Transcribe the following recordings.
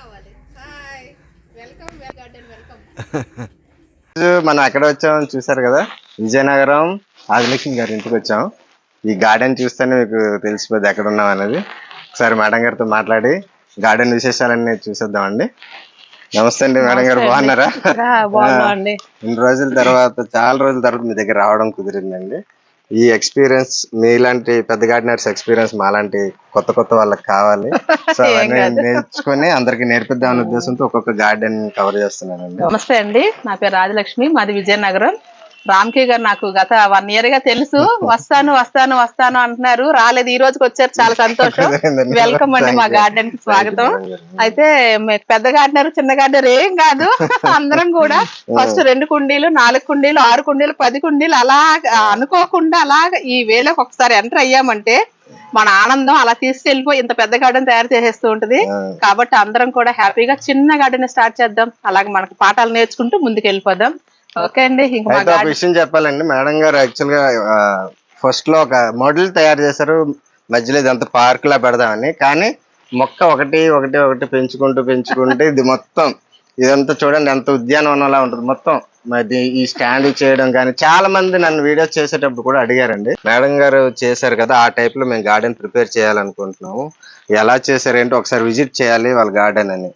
కావాలి hi welcome garden welcome రోజు మనం ఎక్కడ వచ్చామని చూసారు కదా? విజయనగరం ఆదిలక్ష్మి గారి ఇంటికి వచ్చాం. ఈ గార్డెన్ చూస్తేనే మీకు తెలిసిపోద్ది ఎక్కడ ఉన్నాం అనేది. ఒకసారి మేడం గారితో మాట్లాడి గార్డెన్ విశేషాలన్నీ చూసేద్దామండి. నమస్తే అండి మేడం గారు బాగున్నారా? ఇన్ని రోజుల తర్వాత చాలా రోజుల తర్వాత మీ దగ్గర రావడం కుదిరిందండి. ఈ ఎక్స్పీరియన్స్ మీలాంటి పెద్ద గార్డెనర్స్ ఎక్స్పీరియన్స్ మాలాంటి కొత్త కొత్త వాళ్ళకి కావాలి. సో అవన్నీ నేర్చుకొని అందరికి నేర్పిద్దాం అనే ఉద్దేశంతో ఒక్కొక్క గార్డెన్ కవర్ చేస్తున్నానండి. నమస్తే అండి. నా పేరు రాజలక్ష్మి. మాది విజయనగరం. రామ్కే గారు నాకు గత వన్ ఇయర్గా తెలుసు. వస్తాను వస్తాను వస్తాను అంటున్నారు. రాలేదు ఈ రోజుకి వచ్చారు. చాలా సంతోషం. వెల్కమ్ అండి మా గార్డెన్కి స్వాగతం. అయితే పెద్ద గార్డెనర్ చిన్న గార్డెనర్ ఏం కాదు. అందరం కూడా ఫస్ట్ రెండు కుండీలు నాలుగు కుండీలు ఆరు కుండీలు పది కుండీలు అలా అనుకోకుండా అలాగ ఈ వేళకు ఒకసారి ఎంటర్ అయ్యామంటే మన ఆనందం అలా తీసుకెళ్ళిపోయి ఇంత పెద్ద గార్డెన్ తయారు చేసేస్తూ ఉంటది. కాబట్టి అందరం కూడా హ్యాపీగా చిన్న గార్డెన్ స్టార్ట్ చేద్దాం. అలాగే మనకు పాఠాలు నేర్చుకుంటూ ముందుకు వెళ్ళిపోదాం ఓకే అండి అయితే ఒక విషయం చెప్పాలండి. మేడం గారు యాక్చువల్గా ఫస్ట్లో ఒక మోడల్ తయారు చేశారు. మధ్యలో ఇదంతా పార్క్ లా పెడదామని. కానీ మొక్క ఒకటి ఒకటి ఒకటి పెంచుకుంటూ పెంచుకుంటే ఇది మొత్తం ఇదంతా చూడండి ఎంత ఉద్యానవనంలా ఉంటుంది. మొత్తం మరి ఈ స్టాండ్ చేయడం కానీ చాలా మంది నన్ను వీడియోస్ చేసేటప్పుడు కూడా అడిగారండి. మేడం గారు చేశారు కదా ఆ టైప్లో మేము గార్డెన్ ప్రిపేర్ చేయాలనుకుంటున్నాము. ఎలా చేశారు ఏంటో ఒకసారి విజిట్ చేయాలి వాళ్ళ గార్డెన్ అని.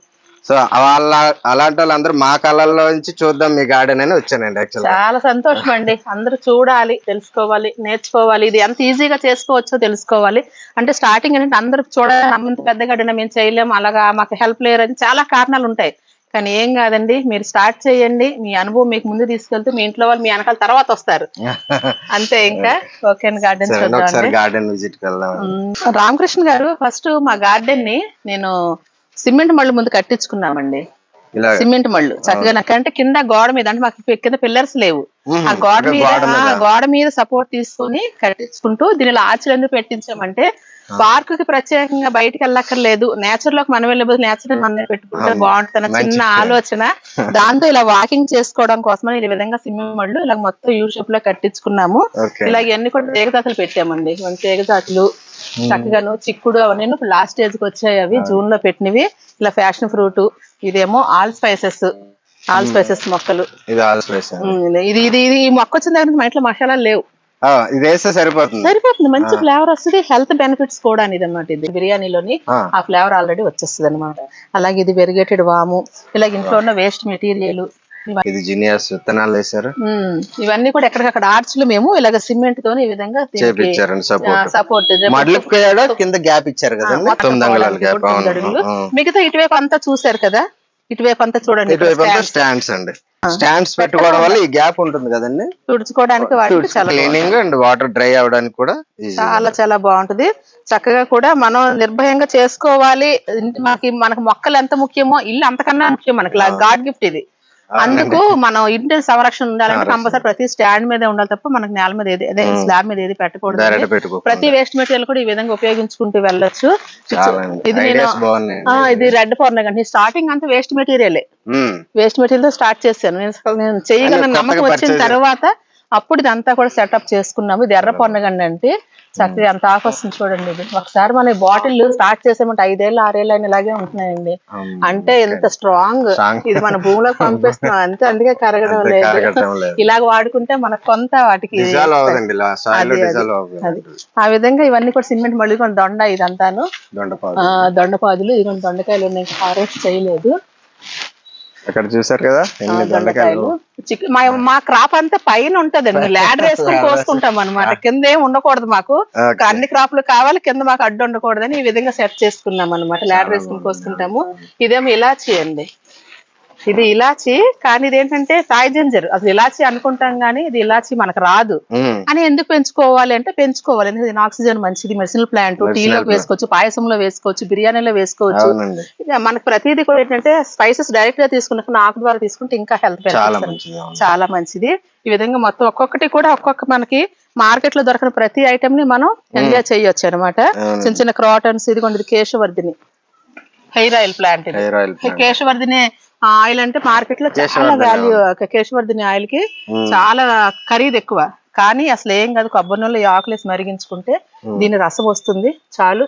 సో వాళ్ళ అలాంటి వాళ్ళందరూ మా కళల్లో నుంచి చూద్దాం మీ గార్డెన్ అని వచ్చానండి యాక్చువల్ చాలా సంతోషం అండి అందరూ చూడాలి తెలుసుకోవాలి నేర్చుకోవాలి. ఇది ఎంత ఈజీగా చేసుకోవచ్చో తెలుసుకోవాలి. అంటే స్టార్టింగ్ ఏంటంటే అందరూ చూడాలి "అమ్మ, ఇంత పెద్ద గడిన మేము చేయలేము అలాగా మాకు హెల్ప్ లేరు అని చాలా కారణాలు ఉంటాయి. కానీ ఏం కాదండి మీరు స్టార్ట్ చేయండి. మీ అనుభవం మీకు ముందు తీసుకెళ్తే మీ ఇంట్లో వాళ్ళు మీ వెనకాల తర్వాత వస్తారు. అంతే ఇంకా. Okay garden garden visit. Ramakrishna గారు ఫస్ట్ మా గార్డెన్ని నేను సిమెంట్ మళ్ళీ ముందు కట్టించుకున్నామండి సిమెంట్ మళ్ళు. చక్కగా నాకంటే కింద గోడ మీద అంటే మాకు కింద పిల్లర్స్ లేవు. ఆ గోడ మీద గోడ మీద. సపోర్ట్ తీసుకొని కట్టించుకుంటూ దీనిలో ఆచులు ఎందుకు పెట్టించామంటే పార్క్కి ప్రత్యేకంగా బయటికి వెళ్ళక్కర్లేదు. నేచర్లోకి మనం వెళ్ళే బదులు నేచర్ మనమే పెట్టుకుంటే. బాగుంటుంది చిన్న. ఆలోచన. దాంతో ఇలా వాకింగ్ చేసుకోవడం కోసమని ఈ విధంగా సిమెంట్ మళ్ళు ఇలా మొత్తం యూ షేప్లో కట్టించుకున్నాము. ఇలా ఇవన్నీ కూడా తీగజాతులు పెట్టామండి. ఇవన్నీ తీగజాతులు చక్కగాను చిక్కుడు అవన్నీ లాస్ట్ స్టేజ్కి వచ్చాయి అవి జూన్లో పెట్టినవి. ఇలా ఫ్యాషన్ ఫ్రూట్ ఇదేమో ఆల్ స్పైసెస్. ఆల్ స్పైసెస్ మొక్కలు. ఇది ఆల్ స్పైస్ ఉమ్, ఇది ఇది ఇది ఈ మొక్క వచ్చిన దగ్గర నుంచి మా ఇంట్లో మసాలాలు లేవు. ఇది వేస్తే సరిపోతుంది. సరిపోతుంది. మంచి ఫ్లేవర్ వస్తుంది. హెల్త్ బెనిఫిట్స్ కూడా ఇది అనమాట ఇది. బిర్యానీలోని ఆ. ఆ ఫ్లేవర్ ఆల్రెడీ వచ్చేస్తుంది అనమాట అలాగే ఇది వెరిగేటెడ్ వాము. ఇలాగ ఇంట్లో ఉన్న వేస్ట్ మెటీరియల్ ఇది జీనియస్ విత్తనాలు వేసారు ఇవన్నీ కూడా ఎక్కడికక్కడ ఆర్చ్లు మేము ఇలాగ సిమెంట్ తోని ఈ విధంగా చేపించారండి సపోర్ట్ సపోర్ట్ మడ్లకు కింద గ్యాప్ ఇచ్చారు కదండి? తొమ్మిది అంగుళాల గ్యాప్. మిగతా ఇటువైపు అంతా చూసారు కదా? ఇటువైపు అంతా చూడండి ఇటువైపు అంతా స్టాండ్స్ అండి. స్టాండ్స్ పెట్టుకోవడం వల్ల ఈ గ్యాప్ ఉంటుంది కదండి? తుడుచుకోవడానికి వాటికి చాలా క్లీనింగ్ అండ్ వాటర్ డ్రై అవడానికి కూడా. చాలా చాలా బాగుంటది. చక్కగా కూడా మనం నిర్భయంగా చేసుకోవాలి. మనకి మనకు మొక్కలు ఎంత ముఖ్యమో ఇల్లు అంతకన్నా ముఖ్యం మనకి. గాడ్ గిఫ్ట్ ఇది. అందుకు మనం ఇంటి సంరక్షణ ఉండాలంటే కంపల్సరీ ప్రతి స్టాండ్ మీద ఉండాలి తప్ప మనకి నేల మీద ఏది అదే స్లాబ్ మీద ఏది పెట్టకూడదు. ప్రతి వేస్ట్ మెటీరియల్ కూడా ఈ విధంగా ఉపయోగించుకుంటూ వెళ్ళొచ్చు. ఇది నేను ఇది రెడ్ పౌర్ణగండి స్టార్టింగ్ అంతా వేస్ట్ మెటీరియలే. వేస్ట్ మెటీరియల్తో స్టార్ట్ చేశాను. నేను కొత్తగా నమ్మకం వచ్చిన తర్వాత అప్పుడు ఇదంతా కూడా సెటప్ చేసుకున్నాము. ఇది ఎర్ర పొన్నగండి అంటే చక్కగా ఎంత ఆఫ్ వస్తుంది చూడండి ఇది. ఒకసారి మన బాటిల్ స్టార్ట్ చేసామంటే ఐదేళ్ళు ఆరేళ్ళు అయిన ఇలాగే ఉంటున్నాయండి. అంటే ఎంత స్ట్రాంగ్. ఇది మన భూమిలోకి పంపిస్తున్నాం. అంతే అందుకే కరగడం అంతే లేదు. ఇలాగ వాడుకుంటే మనకు కొంత వాటికి ఆ విధంగా ఇవన్నీ కూడా సిమెంట్ మళ్ళీ కొన్ని దొండ ఇదంతాను. దొండపాదులు ఇది దొండకాయలు ఉన్నాయి. హార్వెస్ట్ చేయలేదు. అక్కడ చూసారు కదా? ఎన్ని దొండకాయలు. చిక్- మా మా క్రాప్ అంతా పైన ఉంటదండి ల్యాడర్ వేసుకొని కోసుకుంటాం అనమాట కింద ఏం ఉండకూడదు మాకు. అన్ని క్రాప్లు కావాలి కింద మాకు అడ్డు ఉండకూడదని ఈ విధంగా సెట్ చేసుకున్నాం అనమాట ల్యాడర్ వేసుకొని కోసుకుంటాము. ఇదేమో ఇలాచి అండి. ఇది ఇలాచి కానీ ఇది ఏంటంటే తాయి జింజర్ అసలు ఇలాచి అనుకుంటాం కానీ ఇది ఇలాచి మనకు రాదు. అని ఎందుకు పెంచుకోవాలి అంటే పెంచుకోవాలి. ఎందుకంటే ఆక్సిజన్ మంచిది మెడిసినల్ ప్లాంట్ టీలో వేసుకోవచ్చు పాయసంలో వేసుకోవచ్చు బిర్యానీలో వేసుకోవచ్చు. మనకు ప్రతిదీ కూడా ఏంటంటే స్పైసెస్ డైరెక్ట్గా తీసుకున్న ఆకు ద్వారా తీసుకుంటే ఇంకా హెల్త్ చాలా మంచిది అవును. చాలా మంచిది. ఈ విధంగా మొత్తం ఒక్కొక్కటి కూడా ఒక్కొక్క మనకి మార్కెట్లో దొరకని ప్రతి ఐటమ్ని మనం ఎంజాయ్ చేయొచ్చు అనమాట. చిన్న చిన్న క్రాటన్స్ ఇదిగోండి ఇది Keshavardhini. Hair oil plant hair oil Keshavardhini oil అంటే మార్కెట్లో చాలా వాల్యూ కేశవర్ధిని ఆయిల్కి చాలా ఖరీదు ఎక్కువ. కానీ అసలు ఏం కాదు కొబ్బరి నూనెలో ఈ ఆకులు వేసి మరిగించుకుంటే దీని రసం వస్తుంది. చాలు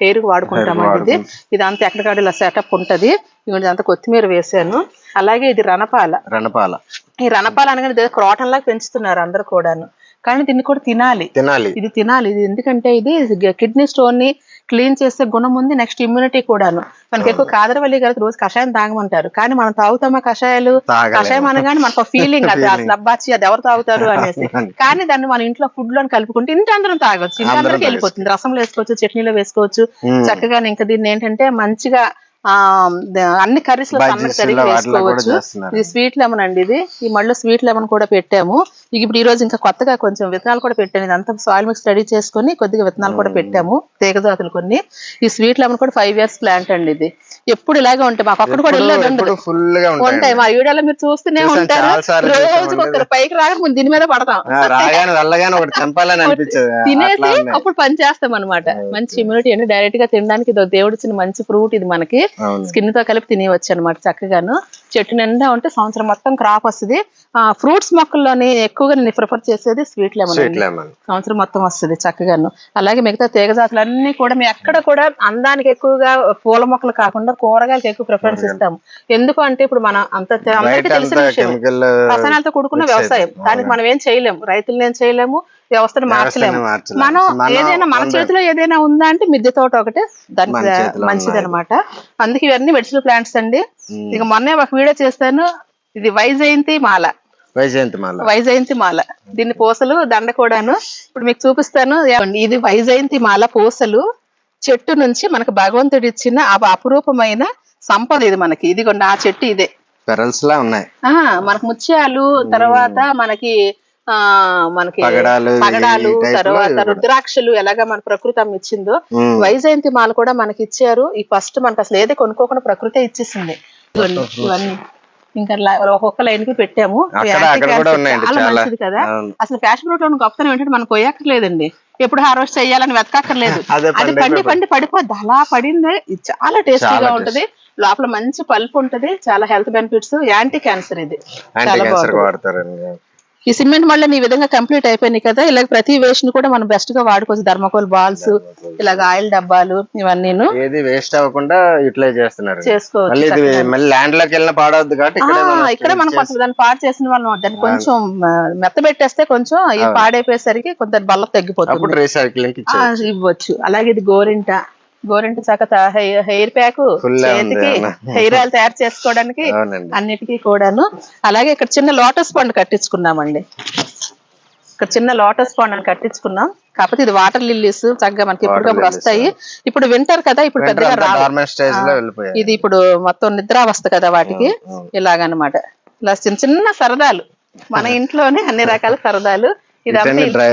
హెయిర్ వాడుకుంటామండి ఇది ఇదంతా ఎక్కడికాడ ఇలా సెటప్ ఉంటది. ఇదంతా కొత్తిమీర వేసాను. అలాగే ఇది రణపాల. రణపాల. ఈ రణపాల అనగానే క్రోటన్ లాగా పెంచుతున్నారు అందరు కూడాను. కానీ దీన్ని కూడా తినాలి. తినాలి. ఇది తినాలి. ఇది ఎందుకంటే ఇది కిడ్నీ స్టోన్ని క్లీన్ చేసే గుణం ఉంది నెక్స్ట్ ఇమ్యూనిటీ కూడాను. మనకి ఎక్కువ కాదరవల్లి గారు రోజు కషాయం తాగమంటారు. కానీ మనం తాగుతామా కషాయాలు. కషాయం అనగానే మనకు ఫీలింగ్ అది అసలు అబ్బాచి అది ఎవరు తాగుతారు అనేసి. కానీ దాన్ని మన ఇంట్లో ఫుడ్లో కలుపుకుంటే ఇంటి అందరం తాగొచ్చు. ఇంటి అందరికి వెళ్ళిపోతుంది. రసంలో వేసుకోవచ్చు చట్నీలో వేసుకోవచ్చు. చక్కగా ఇంకా దీన్ని ఏంటంటే మంచిగా అన్ని కర్రీస్లో సన్నగా తరిగి వేసుకోవచ్చు. ఇది స్వీట్ లెమన్ అండి ఇది. ఈ మళ్ళీ స్వీట్ లెమన్ కూడా పెట్టాము. ఇక ఇప్పుడు ఈ రోజు ఇంకా కొత్తగా కొంచెం విత్తనాలు కూడా పెట్టాను. ఇదంతా సాయిల్ మిక్స్ స్టడీ చేసుకొని కొద్దిగా విత్తనాలు కూడా పెట్టాము. తీగ జాతులు కొన్ని. ఈ స్వీట్ లెమన్ కూడా ఫైవ్ ఇయర్స్ ప్లాంట్ అండి ఇది. ఎప్పుడు ఇలాగే ఉంటాయి మాకు అక్కడ కూడా వెళ్ళేది ఉంటాయి మా వీడియోలో మీరు చూస్తూనే ఉంటారు. రోజుకి ఒకరు పైకి రాక ముందు దీని మీద పడతాం. తినేసి. అప్పుడు పని చేస్తాం అనమాట మంచి ఇమ్యూనిటీ అంటే డైరెక్ట్గా తినడానికి ఇది దేవుడు ఇచ్చిన మంచి ఫ్రూట్ ఇది మనకి. స్కిన్తో కలిపి తినేవచ్చు అనమాట చక్కగాను. చెట్టు నిండా ఉంటే సంవత్సరం మొత్తం క్రాప్ వస్తుంది. ఆ ఫ్రూట్స్ మొక్కల్లోని ఎక్కువగా నేను ప్రిఫర్ చేసేది స్వీట్ లెమన్ సంవత్సరం మొత్తం వస్తుంది చక్కగాను. అలాగే మిగతా తీగ జాతులు అన్ని కూడా మేము ఎక్కడ కూడా అందానికి ఎక్కువగా పూల మొక్కలు కాకుండా కూరగాయలకు ఎక్కువ ప్రిఫరెన్స్ ఇస్తాము. ఎందుకు అంటే ఇప్పుడు మన అంత అందరికీ తెలిసిన విషయం రసాయనాలతో కూడుకున్న వ్యవసాయం. దానికి మనం ఏం చేయలేము. రైతులను ఏం చేయలేము. వ్యవస్థను మార్చలేము. మనం ఏదైనా మన చేతిలో ఏదైనా ఉందా అంటే మిద్దె తోట ఒకటే. దానికి మంచిది అనమాట అందుకే ఇవన్నీ మెడిసినల్ ప్లాంట్స్ అండి. ఇక మొన్నే ఒక వీడియో చేస్తాను ఇది వైజయంతి మాల. వైజయంతి మాల. వైజయంతి మాల. దీన్ని పూసలు దండ కూడాను. ఇప్పుడు మీకు చూపిస్తాను. ఇది వైజయంతి మాల పూసలు. చెట్టు నుంచి మనకు భగవంతుడు ఇచ్చిన ఆ అపురూపమైన సంపద ఇది మనకి. ఇదిగోండి ఆ చెట్టు ఇదే. పెరల్స్ లా ఉన్నాయి. ఆ మనకు ముత్యాలు తర్వాత మనకి ఆ మనకి పగడాలు, తర్వాత. రుద్రాక్షలు ఎలాగా మన ప్రకృతి అమ్మ ఇచ్చిందో. వైజయంతి మాల కూడా మనకి ఇచ్చారు. ఈ ఫస్ట్ మనకు అసలు ఏది కొనుక్కోకుండా ప్రకృతి ఇచ్చేసింది. ఇవన్నీ ఇవన్నీ ఇంకా ఒక్కొక్క లైన్కి పెట్టాము. మంచిది కదా. అసలు ఫ్యాషన్ ఫ్రూట్లో గొప్పతనం ఏంటంటే మనం కొయ్యక్కర్లేదండి. ఎప్పుడు హార్వెస్ట్ చేయాలని వెతకక్కర్లేదు. అదే పండే పండి పండి పడిపోద్ది. అలా పడింది ఇది చాలా టేస్టీగా ఉంటది. లోపల మంచి పల్పు ఉంటది. చాలా హెల్త్ బెనిఫిట్స్ యాంటీ క్యాన్సర్ ఇది. చాలా బాగుంటుంది. ఈ సిమెంట్ మళ్ళీ ఈ విధంగా కంప్లీట్ అయిపోయినాయి కదా ఇలాగ ప్రతి వేస్ట్ని కూడా మనం బెస్ట్గా వాడుకోవచ్చు. ధర్మకోల్ బాల్స్ ఇలాగ ఆయిల్ డబ్బాలు ఇవన్నీను. ఏది వేస్ట్ అవ్వకుండా యూటిలైజ్ చేస్తున్నారు. చేసుకోవచ్చు మళ్ళీ ల్యాండ్లోకి వెళ్ళిన పాడవద్దు కాబట్టి ఇక్కడే మనం ఇక్కడ మనం చేసి- కొంచెం దాన్ని పాడు చేసిన వాళ్ళం. దాన్ని కొంచెం ఆ, మెత్తబెట్టేస్తే కొంచెం ఇది పాడైపోయేసరికి కొంత బల్ల తగ్గిపోతుంది. ఇవ్వచ్చు. అలాగే ఇది గోరింట. గోరింట చక్కత హెయిర్ ప్యాక్ చేతికి? హెయిర్ ఆయిల్ తయారు చేసుకోవడానికి అన్నిటికీ కూడాను. అలాగే ఇక్కడ చిన్న లోటస్ పండు కట్టించుకున్నామండి. ఇక్కడ చిన్న లోటస్ పండు అని కట్టించుకున్నాం. కాకపోతే ఇది వాటర్ లిల్లీస్ చక్కగా మనకి lilies. వస్తాయి. ఇప్పుడు వింటర్ కదా ఇప్పుడు పెద్దగా రావు. ఇది ఇప్పుడు మొత్తం నిద్రావస్థ కదా వాటికి. ఇలాగనమాట. ఇలా చిన్న చిన్న సరదాలు. మన ఇంట్లోనే అన్ని రకాల సరదాలు. ఇదంతా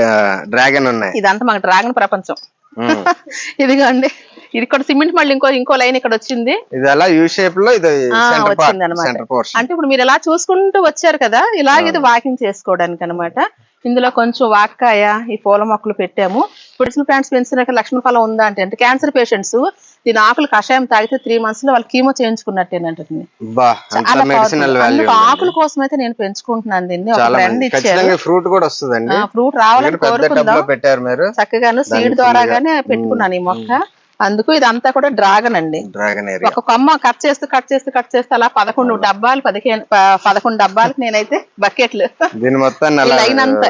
డ్రాగన్ ఉన్నాయి. ఇదంతా మనకు డ్రాగన్ ప్రపంచం. ఇదిగోండి. ఇది కూడా సిమెంట్ మళ్ళీ ఇంకో ఇంకో లైన్ ఇక్కడ వచ్చింది. ఇది అలా యూ షేప్లో ఇది. సెంటర్ పోర్షన్ అంటే ఇప్పుడు మీరు ఎలా చూసుకుంటూ వచ్చారు కదా ఇలాగ ఇది వాకింగ్ చేసుకోవడానికి అన్నమాట. ఇందులో కొంచెం వాక్కాయ ఈ పూల మొక్కలు పెట్టాము. మెడిసినల్ ప్లాంట్స్ పెంచినాక లక్ష్మణ ఫలం ఉందా అంటే అంటే క్యాన్సర్ పేషెంట్స్ దీని ఆకులు కషాయం తాగితే త్రీ మంత్స్లో వాళ్ళు కీమో అంత చాలా ఆకుల కోసం అయితే నేను పెంచుకుంటున్నాను దీన్ని ఒక ఫ్రెండ్ ఇచ్చారు. ఫ్రూట్ కూడా వస్తుందండి. ఫ్రూట్ రావాలని ఇక్కడ కోరుకుందాం. చక్కగాను సీడ్ ద్వారాగానే పెట్టుకున్నాను ఈ మొక్క. అందుకు ఇదంతా కూడా డ్రాగన్ అండి. డ్రాగన్ ఒక కొమ్మ కట్ చేస్తూ కట్ చేస్తూ కట్ చేస్తూ అలా పదకొండు డబ్బాలు పదిహేను పదకొండు డబ్బాలకి నేనైతే బకెట్లు. దీని లైన్ అంతా.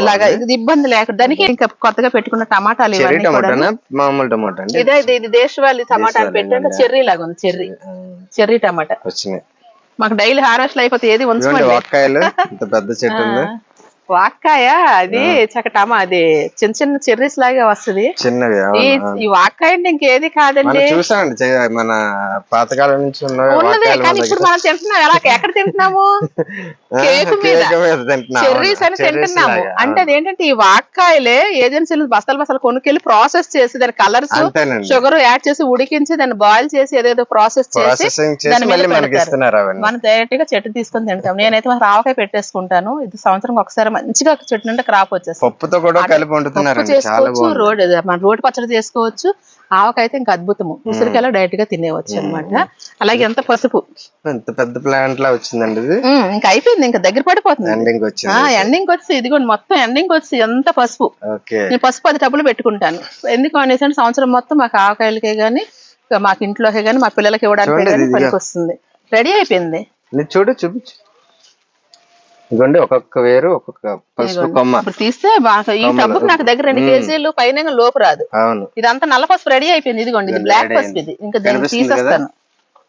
ఇలాగా. ఇది ఇబ్బంది లేకుండా దానికి ఇంకా కొత్తగా పెట్టుకున్న టమాటాలు ఇవన్నీ మామూలు టమాటా ఇదే ఇది దేశవాళీ టమాటాలు పెట్టాక చెర్రీ లాగా ఉంది చెర్రీ. చెర్రీ టమాటా. వచ్చినాయి. మాకు డైలీ హార్వెస్ట్ అయిపోతే ఏది ఉంచుకోండి. పెద్ద చెట్టు వాక్కాయ? అది చక్క టమా అది చిన్న చిన్న చెర్రీస్ లాగా వస్తది. చిన్నవి ఈ వాక్కాయ అంటే ఇంకేది కాదండి? చూసామండి మన పాతకాలం నుంచి ఉన్న ఉన్నదే కానీ ఇప్పుడు. మనం తింటున్నాం. ఎలా ఎక్కడ తింటున్నాము? కేకు మీద. చెర్రీస్ అని తింటున్నాము. అంటే అదేంటంటే ఈ వాక్కాయలే ఏజెన్సీలు బస్తాలు బస్తాలు కొనుక్కెళ్ళి ప్రాసెస్ చేసి దాని కలర్స్ షుగర్ యాడ్ చేసి ఉడికించి దాన్ని బాయిల్ చేసి ఏదేదో ప్రాసెస్ చేసి దాని మీద మనం డైరెక్ట్గా చెట్టు తీసుకొని తింటాం. నేనైతే రావకాయ పెట్టేసుకుంటాను. ఇది సంవత్సరం ఒకసారి మంచిగా చెట్టు నుండి క్రాప్ వచ్చేస్తుంది. పప్పుతో కూడా కలిపి చేసుకోవచ్చు రోడ్ మన రోడ్ పచ్చడి చేసుకోవచ్చు ఆవకైతే ఇంకా అద్భుతము. ఉసిరికాయలో డైరెక్ట్గా తినేవచ్చు అన్నమాట. అలాగే ఎంత పసుపు. ఎంత పెద్ద ప్లాంట్ లా వచ్చిందండి ఇది? ఇంకా అయిపోయింది ఇంకా దగ్గర పడిపోతుంది. ఎండింగ్ వచ్చి ఇదిగోండి మొత్తం ఎండింగ్ వచ్చి ఎంత పసుపు. నేను పసుపు పది డబ్బులు పెట్టుకుంటాను. ఎందుకు అనేసి సంవత్సరం మొత్తం మాకు ఆవకాయలకే గానీ మాకు ఇంట్లోకే గానీ మా పిల్లలకి ఇవ్వడానికి. పనికి వస్తుంది రెడీ అయిపోయింది. ఇది చూడు చూపించు. ఇదిగోండి ఒక్కొక్క వేరు ఒక్కొక్క పసుపు. కొమ్మ. ఇప్పుడు తీస్తే బాగా ఈ. టబ్బుకి నాకు దగ్గర రెండు. కేజీలు పైన లోపు రాదు. అవును. ఇదంతా నల్ల పసుపు రెడీ అయిపోయింది ఇదిగోండి ఇది బ్లాక్ పసుపు. ఇది. ఇంకా దీన్ని? తీసేస్తాను.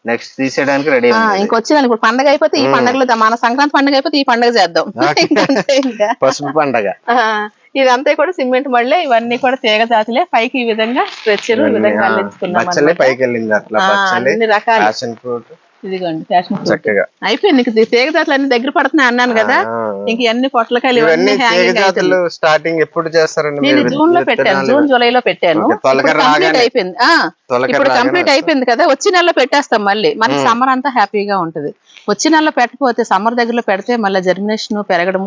నెక్స్ట్ తీసేయడానికి రెడీ ఆ, ఇంకొచ్చి ఇప్పుడు పండగ అయిపోతే ఈ పండగలో మన సంక్రాంతి పండగ అయిపోతే ఈ పండగ చేద్దాం. ఇంకా పసుపు పండగ. ఇదంతా కూడా సిమెంట్ మళ్ళీ ఇవన్నీ కూడా తీగ జాతులే. పైకి ఈ విధంగా స్ట్రెచ్చర్ ఈ విధంగా అల్లించుకున్నాం వెళ్ళింది అట్లా అన్ని రకాలు. ఫ్రూట్ ఇదిగోండి ఫ్యాషన్ ఫ్రూట్. చక్కగా అయిపోయింది ఇంక తీగ జాతులు అన్ని దగ్గర పడుతున్నాయి అన్నాను కదా. ఇంక ఇవన్నీ పొట్లకాయలు ఇవన్నీ ఇవన్నీ తీగ హ్యాంగింగ్ జాతులు స్టార్టింగ్ ఎప్పుడు చేస్తారండి నేను జూన్లో పెట్టాను? జూన్ జూలై లో పెట్టాను కంప్లీట్. అయిపోయింది ఇప్పుడు కంప్లీట్. అయిపోయింది కదా వచ్చే నెలలో పెట్టేస్తాం మళ్ళీ మనకి సమ్మర్ అంతా హ్యాపీగా ఉంటది వచ్చే నెలలో పెట్టకపోతే సమ్మర్ దగ్గరలో పెడితే మళ్ళీ జర్మినేషన్ పెరగడం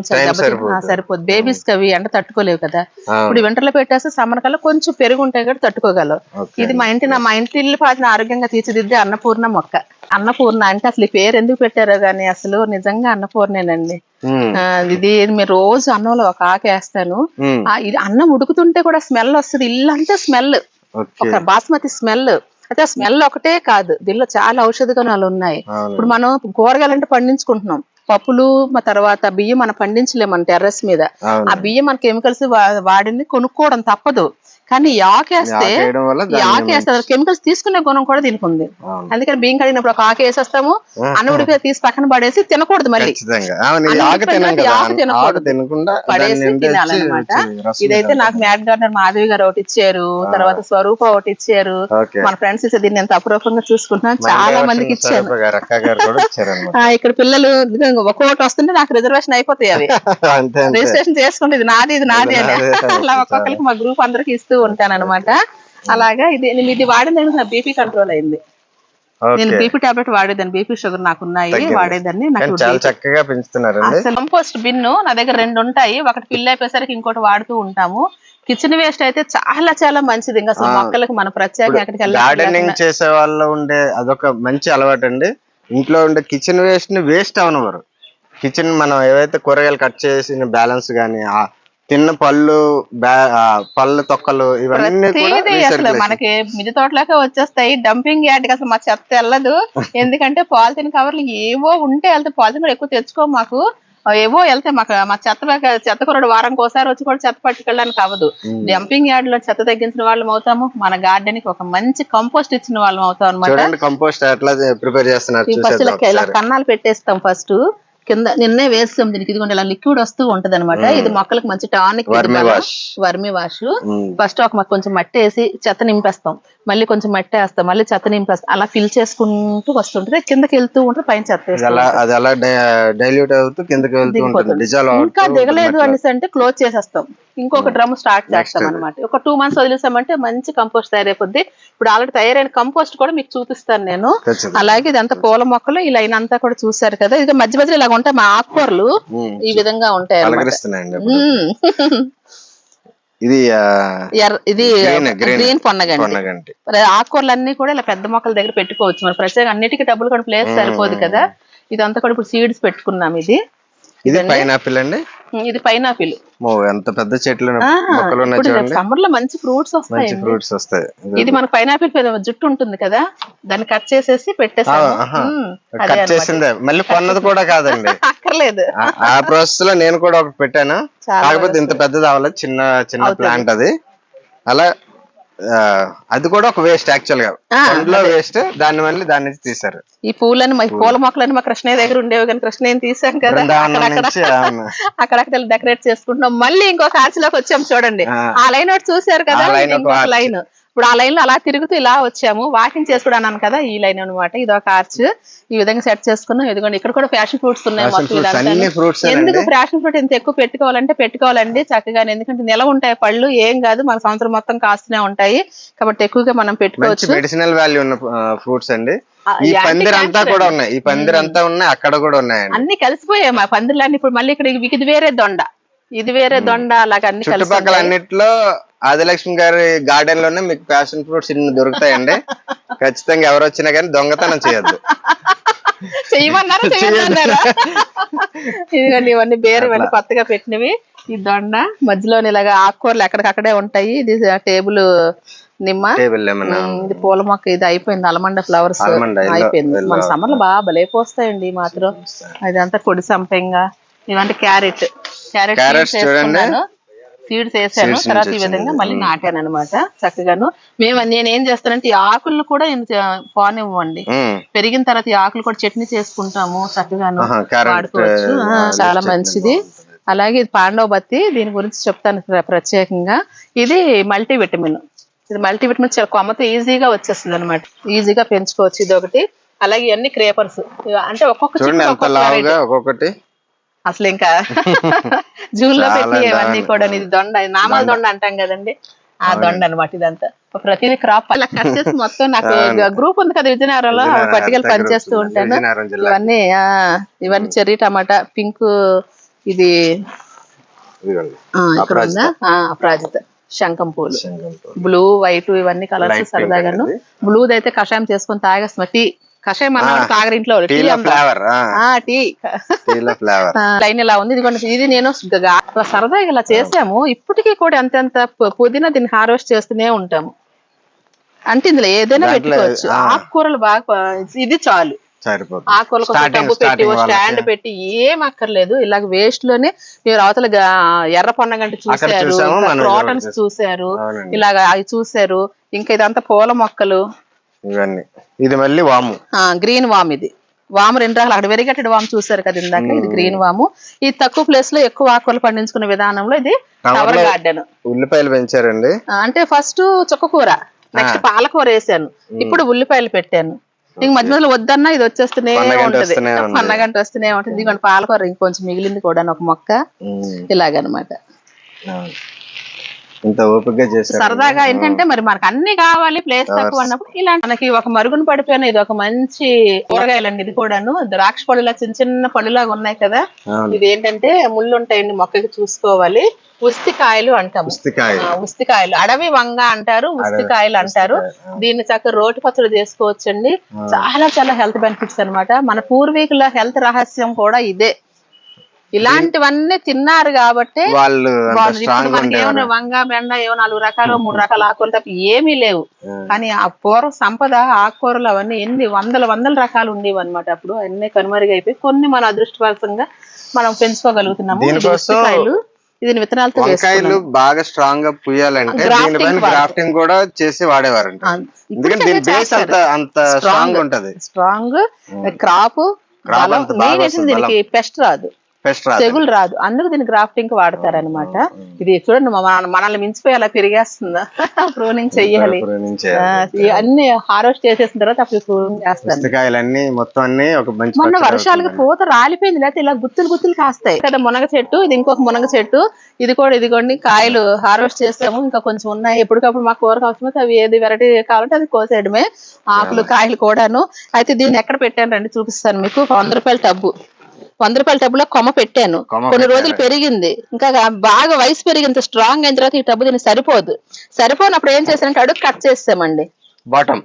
సరిపోదు. బేబీస్కి అవి ఎండ తట్టుకోలేవు కదా. ఇప్పుడు వింటర్లో పెట్టేస్తే సమ్మర్ కల్లా కొంచెం పెరుగు ఉంటాయి కూడా తట్టుకోగలవు. ఇది మా ఇంటి నా మా ఇంటి ఇల్లు పాతిన ఆరోగ్యంగా తీర్చిదిద్దే అన్నపూర్ణ మొక్క అన్నపూర్ణ అంటే అసలు ఈ పేరు ఎందుకు పెట్టారో గానీ అసలు నిజంగా అన్నపూర్ణేనండి. ఇది మీరు రోజు అన్నంలో ఒక ఆకు వేస్తాను. ఇది అన్నం ఉడుకుతుంటే కూడా స్మెల్ వస్తుంది. ఇల్లంతా స్మెల్. ఒక బాస్మతి స్మెల్. అయితే ఆ స్మెల్ ఒకటే కాదు. దీనిలో చాలా ఔషధ గుణాలు ఉన్నాయి. ఇప్పుడు మనం కూరగాయలంటే పండించుకుంటున్నాం. పప్పులు మా తర్వాత బియ్యం మనం పండించలేం మన టెర్రస్ మీద. ఆ బియ్యం మన కెమికల్స్ వాడింది కొనుక్కోవడం తప్పదు. కానీ దాన్ని ఆకేస్తే కెమికల్స్ తీసుకునే గుణం కూడా దీనికి ఉంది. అందుకని బియ్యం కడిగినప్పుడు ఒక ఆకు వేసేస్తాము అన్నం ఉడిపి తీసి పక్కన పడేసి తినకూడదు మళ్ళీ పడేసి తినాలన్నమాట. ఇదైతే. నాకు మ్యాట్ గార్డెన్ మాధవి గారు ఒకటి ఇచ్చారు తర్వాత స్వరూప ఒకటి ఇచ్చారు. మన ఫ్రెండ్స్ ఇస్తే దీన్ని ఎంత అపురూపంగా చూసుకుంటున్నాను చాలా మందికి ఇచ్చాను. ఇక్కడ పిల్లలు ఒక్కొక్కటి వస్తుంటే నాకు రిజర్వేషన్ అయిపోతాయి అవి. రిజిస్ట్రేషన్ చేసుకుంటే ఇది నాది ఇది నాది అని. అలా ఒక్కొక్కరికి మా గ్రూప్ అందరికి ఇస్తూ ఉంటాను అనమాట అలాగా ఇది నేను ఇది వాడిన నా బీపీ కంట్రోల్ అయింది. నేను బీపీ టాబ్లెట్ వాడేదాన్ని బీపీ షుగర్ నాకు ఉన్నాయి. వాడేదాన్ని కానీ నాకు చక్కగా పెంచుతున్నారండి. అసలు కంపోస్ట్ బిన్ను నా దగ్గర రెండు ఉంటాయి ఒకటి ఫిల్ అయిపోయేసరికి ఇంకోటి వాడుతూ ఉంటాము. కిచెన్ వేస్ట్ అయితే చాలా చాలా మంచిది. ఇంకా అసలు. మొక్కలకు మన ప్రత్యేక ఎక్కడికి గార్డెనింగ్ చేసే వాళ్ళు ఉండే అదొక మంచి అలవాటు అండి ఇంట్లో ఉండే కిచెన్ వేస్ట్ని వేస్ట్ అవనవరు కిచెన్ మనం ఏవైతే కూరగాయలు కట్ చేసిన బ్యాలెన్స్ గానీ ఆ తిన్న పళ్ళు పళ్ళు తొక్కలు ఇవన్నీ అసలు. మనకి మిది తోటలోకే వచ్చేస్తాయి. డంపింగ్ యార్డ్ అసలు మా చెత్త వెళ్ళదు. ఎందుకంటే పాలిథిన్ కవర్లు ఏవో ఉంటే వెళ్తే పాలిథిన్ కూడా ఎక్కువ తెచ్చుకో మాకు. ఏవో వెళ్తే మాకు మా చెత్త చెత్త కూడా వారానికి ఒకసారి వచ్చి కూడా చెత్త పట్టుకెళ్ళడానికి అవ్వదు. డంపింగ్ యార్డ్లో చెత్త తగ్గించిన వాళ్ళం అవుతాము. మన గార్డెన్కి ఒక మంచి కంపోస్ట్ ఇచ్చిన వాళ్ళం అవుతాం అనమాట కంపోస్ట్ ఎట్లా ప్రిపేర్ చేస్తున్నారు ఇలా. కన్నాలు పెట్టేస్తాం ఫస్ట్ కింద నిన్నే వేస్తాం దీనికి. ఇదిగోండి ఇలా లిక్విడ్ వస్తూ ఉంటది అనమాట ఇది మొక్కలకు మంచి tonic vermiwash. Vermiwash. Um. First ఒక మాకు కొంచెం మట్టి వేసి చెత్త నింపేస్తాం. మళ్ళీ కొంచెం మట్టి వేస్తాం మళ్ళీ చెత్త నింపేస్తాం అలా ఫిల్ చేసుకుంటూ వస్తుంటది. కిందకి వెళ్తూ ఉంటుంది పైన చెత్త. అలా అది అలా డైల్యూట్ అవుతూ కిందకి వెళ్తూ ఉంటుంది. దిగిపోతుంది. డిజాల్వ్ ఇంకా దిగలేదు అనేసి అంటే క్లోజ్ చేసేస్తాం. ఇంకొక డ్రమ్ స్టార్ట్ చేస్తాం అనమాట ఒక టూ మంత్స్ వదిలేసామంటే మంచి కంపోస్ట్ తయారైపోద్ది. ఇప్పుడు ఆల్రెడీ తయారైన కంపోస్ట్ కూడా మీకు చూపిస్తాను నేను. అలాగే ఇదంతా పూల మొక్కలు లైన్ అంతా కూడా చూసారు కదా. ఇది మధ్య మధ్యలో ఇలాగ ఉంటాయి మా ఆకుకూరలు. ఉమ్. ఈ విధంగా ఉంటాయి అన్నమాట. పలకరిస్తున్నాయండి అప్పుడు. మ్మ్. ఇది ఇది గ్రీన్ పొన్నగండి ఆకుకూరలన్నీ కూడా ఇలా పెద్ద మొక్కల దగ్గర పెట్టుకోవచ్చు. మరి ప్రత్యేక అన్నిటికీ డబ్బులు కూడా ప్లేస్ సరిపోదు కదా. ఇదంతా కూడా ఇప్పుడు సీడ్స్ పెట్టుకున్నాం ఇది. ఇది పైనాపిల్ అండి? ఇది పైనాపిల్. ఎంత పెద్ద చెట్లు మొక్కలు ఉన్నాయి సమ్మర్లో మంచి ఫ్రూట్స్ వస్తాయి మంచి ఫ్రూట్స్ వస్తాయి. ఇది మనకు పైనాపిల్ జుట్టు ఉంటుంది కదా దాన్ని కట్ చేసేసి పెట్టేసాము కట్. చేసిందే. మళ్ళీ కొన్నది కూడా కాదండి. అక్కర్లేదు. ఆ- ప్రాసెస్లో నేను కూడా ఒకటి పెట్టాను. కాకపోతే ఇంత పెద్దది అవ్వలేదు. చిన్న చిన్న ప్లాంట్ అది. అలా అది కూడా ఒక వేస్ట్ యాక్చువల్గా. పండ్లో వేస్ట్ దాన్ని మళ్ళీ దాని నుంచి తీసారు ఈ పూలని పూల. మొక్కలని మా కృష్ణయ్య దగ్గర ఉండేవి కానీ కృష్ణయ్యని తీసాం కదా. అక్కడక్కడ డెకరేట్ చేసుకుంటున్నాం. మళ్ళీ ఇంకొక ఆర్చ్లోకి వచ్చాం చూడండి. ఆ. లైన్ ఒకటి చూసారు కదా. లైన్ ఇప్పుడు ఆ లైన్లో అలా తిరుగుతూ ఇలా వచ్చాము. వాకింగ్ చేసుకోవడం అన్నాను కదా ఈ లైన్ అన్నమాట. ఇది ఒక ఆర్చ్. ఈ విధంగా సెట్ చేసుకున్నాం. ఇదిగోండి ఇక్కడ కూడా ఫ్యాషన్ ఫ్రూట్స్ ఉన్నాయి మొత్తం ఎందుకు? ఫ్యాషన్ ఫ్రూట్ ఇంత ఎక్కువ పెట్టుకోవాలంటే పెట్టుకోవాలండి చక్కగా ఎందుకంటే నిలవ ఉంటాయి పళ్ళు ఏం కాదు. మన సంవత్సరం మొత్తం కాస్తూనే ఉంటాయి. కాబట్టి ఎక్కువగా మనం పెట్టుకోవచ్చు. మెడిసినల్ వాల్యూ ఉన్న ఫ్రూట్స్ అండి. ఈ పందిర్ అంతా కూడా ఉన్నాయి. ఈ పందిర్ అంతా ఉన్నాయి. అక్కడ కూడా ఉన్నాయండి. అన్ని కలిసిపోయాయి మా పందిర్లన్నీ. ఇప్పుడు మళ్ళీ ఇక్కడ ఇది వేరే దొండ. ఇది వేరే దొండ అలాగ అన్ని కలిసి చుట్టుపక్కల ఉన్నాయి. అన్నిట్లో ఆదిలక్ష్మి గారి గార్డెన్లోనే మీకు ప్యాషన్ ఫ్రూట్స్ ఇన్ని దొరుకుతాయండి. ఖచ్చితంగా ఎవరు వచ్చినా కానీ దొంగతనం చేయొద్దు. చెయ్యమన్నారా చెయ్యమన్నారా ఇదిగోండి ఇవన్నీ బేరు ఇవన్నీ కొత్తగా పెట్టినవి. ఈ దొండ మధ్యలో ఇలాగా ఆకుకూరలు ఎక్కడికక్కడే ఉంటాయి. ఇది టేబుల్ నిమ్మ. ఇది పూల మొక్క ఇది అయిపోయింది. అలమండ ఫ్లవర్స్ అయిపోయింది. మన yellow. సమ్మర్లో బాగా భలే పోస్తాయండి మాత్రం. అదంతా కొడి సంపెంగ. ఇవంటే క్యారెట్. క్యారెట్ చూడండి. సీడ్స్ వేసాను Seeds తర్వాత నుంచి ఈ విధంగా వచ్చింది. మళ్ళీ నాటాను అనమాట చక్కగాను. మేము నేను ఏం చేస్తానంటే ఈ ఆకులను కూడా పానివ్వండి. ఉమ్, పెరిగిన తర్వాత ఈ ఆకులు కూడా చట్నీ చేసుకుంటాము చక్కగాను ఆహా, carrot, వాడుకోవచ్చు. ఆ, ఆ, చాలా చట్నీ మంచిది. అలాగే ఇది పాండవ బత్తి దీని గురించి చెప్తాను ప్ర- ప్రత్యేకంగా. ఇది మల్టీ విటమిన్ ఇది మల్టీ విటమిన్ చాలా కొమ్మతో ఈజీగా వచ్చేస్తుంది అనమాట ఈజీగా పెంచుకోవచ్చు ఇది ఒకటి అలాగే ఇవన్నీ క్రేపర్స్. అంటే ఒక్కొక్క చూడండి చెట్టుకి ఎంత ఒక్కొక్క లావుగా variety. ఒక్కొక్కటి. అసలు ఇంకా జూన్లో పెట్టి ఇవన్నీ. కూడా ఇది దొండ నామాల దొండ అంటాం కదండి. ఆ దొండ అనమాట ఇదంతా. ప్రతిదీ క్రాప్ అలా కట్ చేసి మొత్తం నాకు గ్రూప్ ఉంది కదా విజయనగరంలో విజయనగరం పట్టుకెళ్ళి పనిచేస్తూ. ఉంటాను. ఇవన్నీ ఆ, ఇవన్నీ చెర్రీ టమాటా పింక్ ఇది ఇక్కడ ఉందా? అపరాజిత శంఖం పూలు. బ్లూ వైట్ ఇవన్నీ కలర్స్ సరదాగాను. అనేది. బ్లూ అయితే కషాయం చేసుకొని తాగేస్తున్నా. టీ కషాయం అన్నమాట తాగరు ఇంట్లో టీ టీలో అంతా ఫ్లేవర్ టీ. ఫ్లేవర్. లైన్ ఇలా ఉంది? ఇదిగోండి ఇది నేను సరదాగా ఇలా చేసాము. ఇప్పటికీ కూడా ఎంతెంత పు- పుదీనా దీన్ని హార్వెస్ట్ చేస్తూనే ఉంటాము. అంటే ఇందులో ఏదైనా పెట్టుకోవచ్చు. ఆకుకూరలు బాగా ఇది చాలు. ఆకుకూరలు టబ్బు పెట్టి స్టాండ్. పెట్టి ఏం అక్కర్లేదు. ఇలాగ వేస్ట్లోనే మీరు అవతల ఎర్ర పొన్నగంటి చూసారు క్రోటన్స్ చూసారు. ఇలాగ అవి చూసారు ఇంకా ఇదంతా పూల మొక్కలు. ఇవన్నీ. ఇది మళ్ళీ వాము. గ్రీన్ వామ్ ఇది. వాము రెండు రకాలు. అక్కడ వెరిగట్టెడ్ వాము చూసారు కదా ఇందాక ఇది గ్రీన్ వాము. ఈ తక్కువ ప్లేస్లో ఎక్కువ ఆకుకూరలు పండించుకునే విధానంలో ఇది టవర్ గార్డెన్ ఉల్లిపాయలు పెంచారండి. అంటే ఫస్ట్ చుక్కకూర నెక్స్ట్ పాలకూర వేసాను. ఇప్పుడు ఉల్లిపాయలు పెట్టాను. ఇంక మధ్య మధ్యలో వద్దన్నా ఇది వచ్చేస్తూనే ఉంటది. పన్నగంట వస్తూనే ఉంటుంది. ఇదిగోండి పాలకూర ఇంకొంచెం మిగిలింది కూడా ఒక మొక్క ఇలాగనమాట. ఇంత ఓపికగా చేశారు. సరదాగా ఏంటంటే మరి మనకు అన్ని కావాలి ప్లేస్ తక్కువ అన్నప్పుడు ఇలా మనకి ఒక మరుగున పడిపోయిన ఇది ఒక మంచి కూరగాయలండి ఇది కూడాను. ద్రాక్ష పళ్ళులా చిన్న చిన్న పళ్ళులాగా ఉన్నాయి కదా. ఇది ఏంటంటే ముళ్ళు ఉంటాయండి మొక్కకి చూసుకోవాలి. ఉస్తికాయలు అంటాము. పుస్తకాయ ఆ, ఉస్తికాయలు. అడవి వంగ అంటారు ఉస్తికాయలు అంటారు. దీన్ని చక్కగా రోటి పచ్చడి చేసుకోవచ్చండి. చాలా చాలా హెల్త్ బెనిఫిట్స్ అన్నమాట. మన పూర్వీకుల హెల్త్ రహస్యం కూడా ఇదే. ఇలాంటివన్నీ తిన్నారు కాబట్టి వాళ్ళు ఉండేవారు. వంగ బెండ ఏమో నాలుగు రకాలు మూడు రకాల ఆకుకూరలు తప్ప ఏమీ లేవు. కానీ ఆ పూర్వ సంపద ఆకుకూరలు అవన్నీ ఎన్ని వందల వందల రకాలు ఉండేవి అనమాట అప్పుడు అన్ని కనుమరుగైపోయి కొన్ని మన అదృష్టవశంగా మనం పెంచుకోగలుగుతున్నాము. ఇది విత్తనాలతో వంకాయలు. బాగా స్ట్రాంగ్గా పుయ్యాలంటే దీనిపైన. గ్రాఫ్టింగ్ కూడా చేసి వాడేవారంట. ఆ, ఇప్పుడు ఎందుకంటే దీని బేస్ అంత అంత స్ట్రాంగ్ ఉంటది. స్ట్రాంగ్ క్రాప్ దీనికి పెస్ట్ రాదు. తెగులు రాదు. అందుకు దీన్ని గ్రాఫ్టింగ్కి వాడతారనమాట ఇది చూడండి మన- మనల్ని మించిపోయి అలా పెరిగేస్తుందా ప్రూనింగ్ చెయ్యాలి. అన్ని హార్వెస్ట్ చేసేసిన తర్వాత అప్పుడు ప్రూనింగ్ చేస్తాను మొత్తం అన్ని ఒక మంచి మొన్న వర్షాలకి పూత రాలిపోయింది లేకపోతే ఇలా గుత్తులు గుత్తులు కాస్తాయి. కదా మునగ చెట్టు ఇది ఇంకొక మునగ చెట్టు ఇది కూడా ఇదిగోండి కాయలు హార్వెస్ట్ చేస్తాము ఇంకా కొంచెం ఉన్నాయి. ఎప్పటికప్పుడు మాకు కూరకు అవసరమైతే అవి ఏది వెరైటీ కావాలంటే అది కోసేయడమే. ఆకులు కాయలు కూడాను. అయితే దీన్ని ఎక్కడ పెట్టాను రండి చూపిస్తాను మీకు. వంద రూపాయల టబ్బు. వంద రూపాయల టబ్బులో కొమ్మ పెట్టాను. కొన్ని. రోజులు పెరిగింది. ఇంకా బాగా వయసు పెరిగింది స్ట్రాంగ్ అయిన తర్వాత ఈ టబ్బు దీనికి సరిపోదు. సరిపోనప్పుడు ఏం చేశానంటే అడుగు కట్ చేసామండి బాటం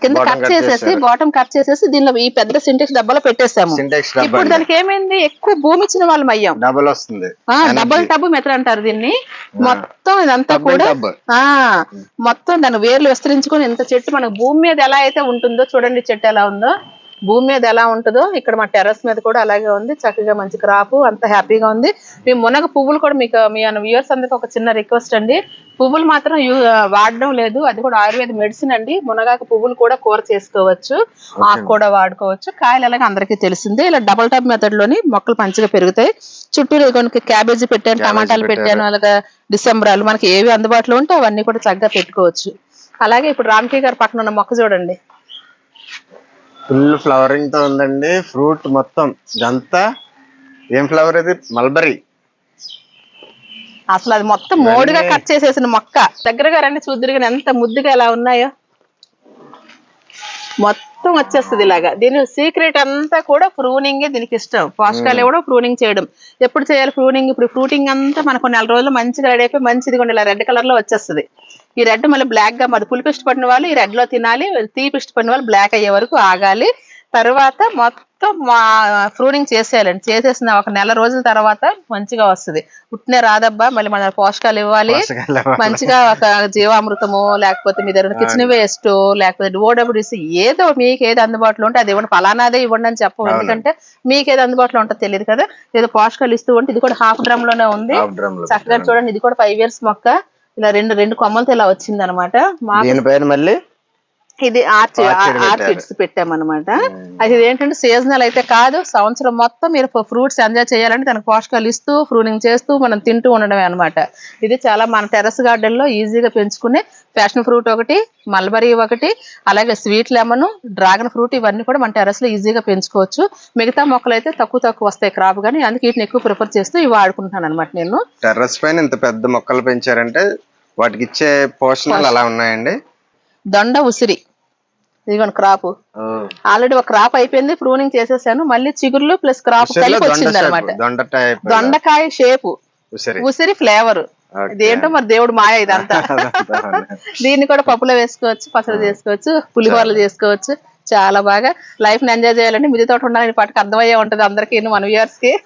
కింద కట్ చేసేసి. బాటం కట్ చేసేసి దీనిలో ఈ పెద్ద సింటెక్స్ డబ్బాలో పెట్టేసాము. ఇప్పుడు దానికి ఏమైంది? ఎక్కువ భూమి ఇచ్చిన వాళ్ళం అయ్యాం డబుల్ వస్తుంది. ఆ డబుల్ టబ్ మెథడ్ అంటారు దీన్ని. మొత్తం ఇదంతా కూడా. ఆ మొత్తం దాని వేర్లు విస్తరించుకొని ఇంత చెట్టు మనకు భూమి మీద ఎలా అయితే ఉంటుందో చూడండి చెట్టు ఎలా ఉందో. భూమి మీద ఎలా ఉంటుందో ఇక్కడ మా టెర్రస్ మీద కూడా అలాగే ఉంది. చక్కగా మంచి క్రాప్ అంత హ్యాపీగా ఉంది. మీ మునగ పువ్వులు కూడా మీకు మీ వ్యూవర్స్ అందరికి ఒక చిన్న రిక్వెస్ట్ అండి. పువ్వులు మాత్రం వాడడం లేదు. అది కూడా ఆయుర్వేద మెడిసిన్ అండి. మునగాకు పువ్వులు కూడా కూర చేసుకోవచ్చు. ఆకు కూడా వాడుకోవచ్చు. కాయలు ఎలాగ అందరికీ తెలిసిందే. ఇలా డబుల్ టాప్ మెథడ్లోని మొక్కలు మంచిగా పెరుగుతాయి. చుట్టూ కొన్ని క్యాబేజీ పెట్టాను టమాటాలు పెట్టాను అలాగా డిసెంబరాలు మనకి ఏవి అందుబాటులో ఉంటే అవన్నీ కూడా చక్కగా పెట్టుకోవచ్చు. అలాగే ఇప్పుడు రామ్కి గారు పక్కన ఉన్న మొక్క చూడండి. ఫుల్ ఫ్లవరింగ్తో ఉందండి. ఫ్రూట్ మొత్తం ఇదంతా ఏం ఫ్లవర్ ఇది? మల్బరీ. అసలు అది మొత్తం మోడుగా కట్ చేసేసిన మొక్క. దగ్గరగా రండి చూద్దరు ఎంత ముద్దుగా ఎలా ఉన్నాయో. మొత్తం వచ్చేస్తుంది ఇలాగా. దీని సీక్రెట్ అంతా కూడా ప్రూనింగ్ దీనికి ఇష్టం. పోషకాలు కూడా ప్రూనింగ్ చేయడం. ఎప్పుడు చేయాలి ప్రూనింగ్ ఇప్పుడు ఫ్రూటింగ్ అంతా మనకు నెల రోజులు మంచిగా రెడీ అయిపోయి మంచిది ఇలా రెడ్ కలర్లో వచ్చేస్తుంది. ఈ రెడ్ మళ్ళీ బ్లాక్గా మరి పులుపు ఇష్టపడిన వాళ్ళు ఈ రెడ్లో తినాలి తీపి ఇష్టపడిన వాళ్ళు బ్లాక్ అయ్యే వరకు ఆగాలి. తర్వాత మొత్తం ప్రూనింగ్ చేసేయాలండి. చేసేసిన ఒక నెల రోజుల తర్వాత మంచిగా వస్తుంది. పుట్టిన రాదబ్బా మళ్ళీ మన పోషకాలు ఇవ్వాలి. మంచిగా ఒక జీవామృతము లేకపోతే మీ దగ్గర కిచెన్ వేస్ట్ లేకపోతే ఓడబ్ల్యూడిస్ ఏదో మీకు ఏది అందుబాటులో ఉంటే అది ఇవ్వండి. ఫలానాదే ఇవ్వండి అని చెప్పం. ఎందుకంటే మీకు ఏది అందుబాటులో ఉంటుందో తెలియదు కదా. ఏదో పోషకాలు ఇస్తూ ఉంటే ఇది కూడా హాఫ్ డ్రమ్లోనే ఉంది చక్కగా చూడండి ఇది కూడా ఫైవ్ ఇయర్స్ మొక్క. ఇలా రెండు రెండు కొమ్మలతో ఇలా వచ్చింది అనమాట మా మళ్ళీ ఇది ఆర్చ్ ఆర్చిడ్స్ పెట్టామన్నమాట. అది ఏంటంటే సీజనల్ అయితే కాదు సంవత్సరం మొత్తం మీరు ఫ్రూట్స్ ఎంజాయ్ చేయాలంటే దానికి పోషకాలు ఇస్తూ ఫ్రూనింగ్ చేస్తూ మనం తింటూ ఉండడమే అన్నమాట. ఇది చాలా మన టెర్రస్ గార్డెన్లో ఈజీగా పెంచుకునే ఫ్యాషన్ ఫ్రూట్ ఒకటి మల్బరీ ఒకటి అలాగే స్వీట్ లెమన్ డ్రాగన్ ఫ్రూట్ ఇవన్నీ కూడా మన టెర్రస్లో ఈజీగా పెంచుకోవచ్చు. మిగతా మొక్కలు అయితే తక్కువ తక్కువ వస్తాయి క్రాప్ కానీ అందుకే వీటిని ఎక్కువ ప్రిఫర్ చేస్తూ ఇవి వాడుకుంటాను అనమాట నేను. టెర్రస్ పైన ఇంత పెద్ద మొక్కలు పెంచారంటే వాటికి ఇచ్చే పోషణలు అలా ఉన్నాయండి? దొండ ఉసిరి. ఇదిగోండి క్రాప్ ఆల్రెడీ ఒక క్రాప్ అయిపోయింది ప్రూనింగ్ చేసేసాను మళ్ళీ చిగుర్లు ప్లస్ క్రాప్ కలిపి వచ్చింది అనమాట దొండకాయ షేపు ఉసిరి. ఫ్లేవర్. ఇదేంటో మరి దేవుడు మాయ ఇదంతా. దీన్ని కూడా పప్పులో వేసుకోవచ్చు పచ్చడి చేసుకోవచ్చు పులిహోరలు చేసుకోవచ్చు. చాలా బాగా లైఫ్ని ఎంజాయ్ చేయాలంటే మిది తోట ఉండాలని పాటకు అర్థమయ్యే ఉంటది అందరికి మన వ్యూయర్స్కి.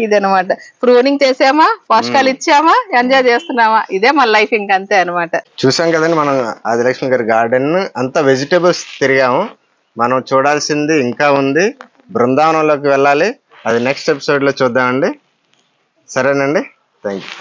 ఇదనమాట. ప్రూనింగ్ చేసామా? పోషకాలు ఇచ్చామా? ఎంజాయ్ చేస్తున్నామా? ఇదే మన లైఫ్ ఇంక అంతే అనమాట. చూసాం కదండి మనం ఆదిలక్ష్మి గారి గార్డెన్. అంతా వెజిటేబుల్స్ తిరిగాము. మనం చూడాల్సింది ఇంకా ఉంది. బృందావనంలోకి వెళ్ళాలి. అది నెక్స్ట్ ఎపిసోడ్లో చూద్దామండి. సరేనండి. Thank you